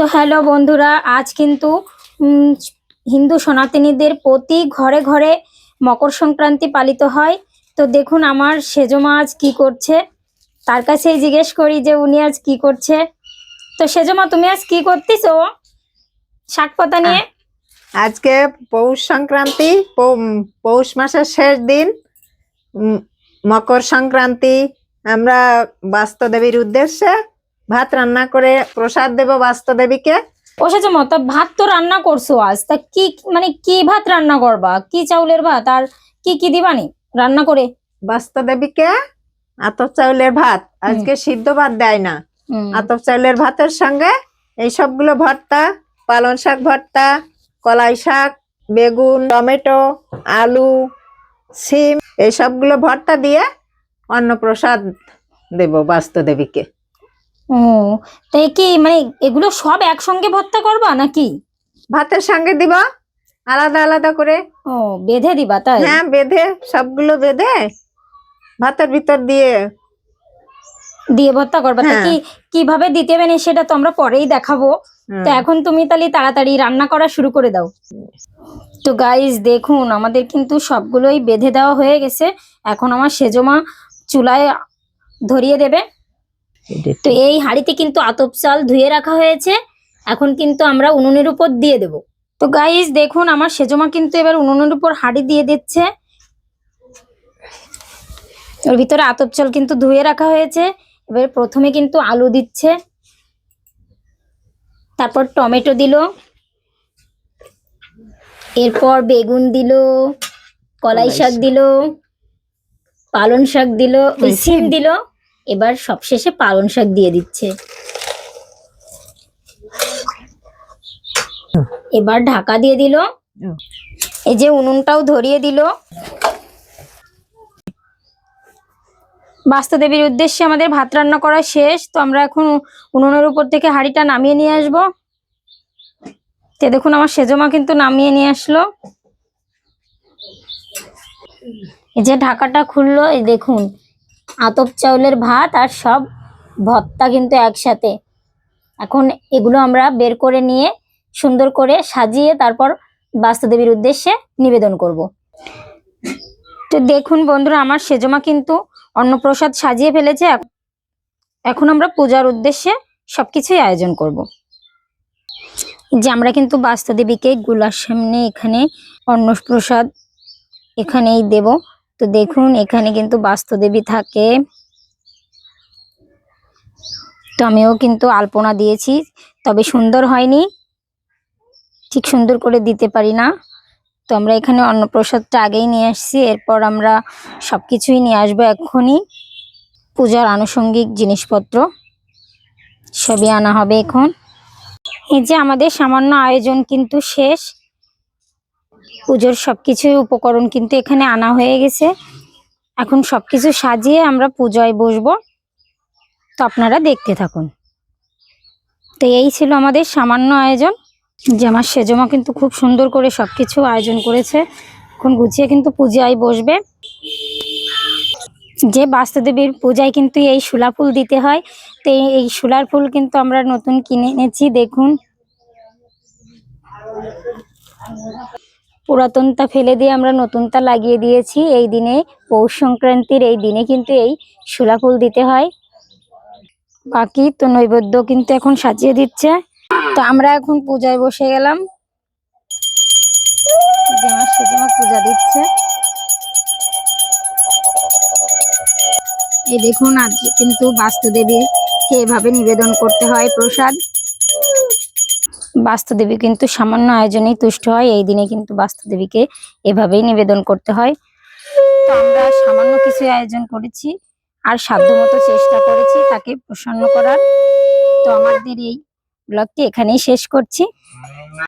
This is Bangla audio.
তো হ্যালো বন্ধুরা, আজ কিন্তু হিন্দু সনাতনীদের প্রতি ঘরে ঘরে মকর সংক্রান্তি পালিত হয়। তো দেখুন আমার সেজমা আজ কি করছে। তার কাছেই জিজ্ঞেস করি যে উনি আজ কি করছে। তো সেজমা, তুমি আজ কি করতেছো? শাক পাতা নিয়ে? আজকে পৌষ সংক্রান্তি পৌষ মাসের শেষ দিন। মকর সংক্রান্তি, আমরা বাস্তদেবীর উদ্দেশ্যে ভাত রান্না করে প্রসাদ দেব বাস্তদেবীকে ও সেজমা তা ভাত তো রান্না করছ আজ তা কি মানে কি ভাত রান্না করবা? কি চাউলের ভাত? আর কি কি দিবানি রান্না করে? বাস্তদেবীকে আতপ চাউলের ভাত। আজকে সিদ্ধ ভাত দেয় না। আতপ চাউলের ভাতের সঙ্গে এই সবগুলো ভর্তা পালং শাক ভর্তা কলাই শাক বেগুন টমেটো আলু সিম এই সবগুলো ভর্তা দিয়ে অন্নপ্রসাদ দেব বাস্তদেবীকে ও তাই কি মানে এগুলো সব একসঙ্গে ভর্তা করবা নাকি? ভাতের সঙ্গে দিব আলাদা আলাদা করে। ও বেঁধে দিবা তাই? হ্যাঁ বেঁধে সবগুলো বেঁধে ভাতের ভিতর দিয়ে। দিয়ে ভর্তা করবা। তা হ্যাঁ। কি কীভাবে দিতে হবে না সেটা তো আমরা পরেই দেখাবো। তো এখন তুমি তাহলে তাড়াতাড়ি রান্না করা শুরু করে দাও। তো গাইজ দেখুন আমাদের কিন্তু সবগুলোই বেঁধে দেওয়া হয়ে গেছে। এখন আমার সেজমা চুলায় ধরিয়ে দেবে। তো এই হাঁড়িতে কিন্তু আতপ চাল ধুয়ে রাখা হয়েছে। এখন কিন্তু আমরা উনুনের উপর দিয়ে দেব। তো গাইজ দেখুন আমার সেজমা কিন্তু এবার উনুনের উপর হাঁড়ি দিয়ে দিচ্ছে। ওর ভিতরে আতপ চাল কিন্তু ধুয়ে রাখা হয়েছে। এবার প্রথমে কিন্তু আলু দিচ্ছে। তারপর টমেটো দিল। এরপর বেগুন দিল। কলাই শাক। দিল। পালং শাক দিল। সিম। দিল। এবার সবশেষে পালং শাক দিয়ে দিচ্ছে। এবার ঢাকা দিয়ে দিল। এই যে উনুনটাও ধরিয়ে দিল। বাস্তুদেবীর উদ্দেশ্যে আমাদের ভাত রান্না করা শেষ। তো আমরা এখন উনুনের উপর থেকে হাঁড়িটা নামিয়ে নিয়ে আসব। তে দেখুন আমার সেজমা কিন্তু নামিয়ে নিয়ে আসলো। এই যে ঢাকাটা খুললো, এই দেখুন। আতপ চাউলের ভাত আর সব ভর্তা কিন্তু একসাথে। এখন এগুলো আমরা বের করে নিয়ে সুন্দর করে সাজিয়ে তারপর বাস্তুদেবীর উদ্দেশ্যে নিবেদন করব। তো দেখুন বন্ধুরা, আমার সেজমা কিন্তু অন্নপ্রসাদ সাজিয়ে ফেলেছে। এখন আমরা পূজার উদ্দেশ্যে সবকিছুই আয়োজন করব। যে আমরা কিন্তু বাস্তুদেবীকে গুলার সামনে এখানে অন্নপ্রসাদ এখানেই দেব। তো দেখুন, এখানে কিন্তু বাস্তুদেবী থাকে। তো আমিও কিন্তু আলপনা দিয়েছি, তবে সুন্দর হয়নি। ঠিক সুন্দর করে দিতে পারি না। তো আমরা এখানে অন্নপ্রসাদটা আগেই নিয়ে আসছি, এরপর আমরা সব কিছুই নিয়ে আসব এক্ষুনি। পূজার আনুষঙ্গিক জিনিসপত্র সবই আনা হবে এখন। এই যে আমাদের সামান্য আয়োজন কিন্তু শেষ। পুজোর সব কিছুই উপকরণ কিন্তু এখানে আনা হয়ে গেছে। এখন সব কিছু সাজিয়ে আমরা পূজায় বসবো। তো আপনারা দেখতে থাকুন। তো এই ছিল আমাদের সামান্য আয়োজন। যে আমার সেজমা কিন্তু খুব সুন্দর করে সব কিছু আয়োজন করেছে। এখন গুছিয়ে কিন্তু পূজায় বসবে। যে বাস্তুদেবীর পূজায় কিন্তু এই শুলা ফুল দিতে হয়, তো এই- শুলার ফুল কিন্তু আমরা নতুন কিনে এনেছি দেখুন। পুরাতনটা ফেলে দিয়ে আমরা নতুনটা লাগিয়ে দিয়েছি। এই দিনে পৌষ সংক্রান্তির এই দিনে কিন্তু এই শুলা ফুল দিতে হয়। বাকি তো নৈবেদ্য কিন্তু এখন সাজিয়ে দিচ্ছে। তো আমরা এখন পূজায় বসে গেলাম। পূজা দিচ্ছে। এই দেখুন আজকে কিন্তু বাস্তুদেবীকে এভাবে নিবেদন করতে হয় প্রসাদ। বাস্তুদেবী কিন্তু সামান্য আয়োজনেই তুষ্ট হয়, এই দিনে কিন্তু বাস্তুদেবীকে এভাবেই নিবেদন করতে হয়। তো আমরা সামান্য কিছু আয়োজন করেছি আর সাধ্যমতো চেষ্টা করেছি তাকে প্রসন্ন করার। তো আমাদের এই ব্লগটি এখানেই শেষ করছি।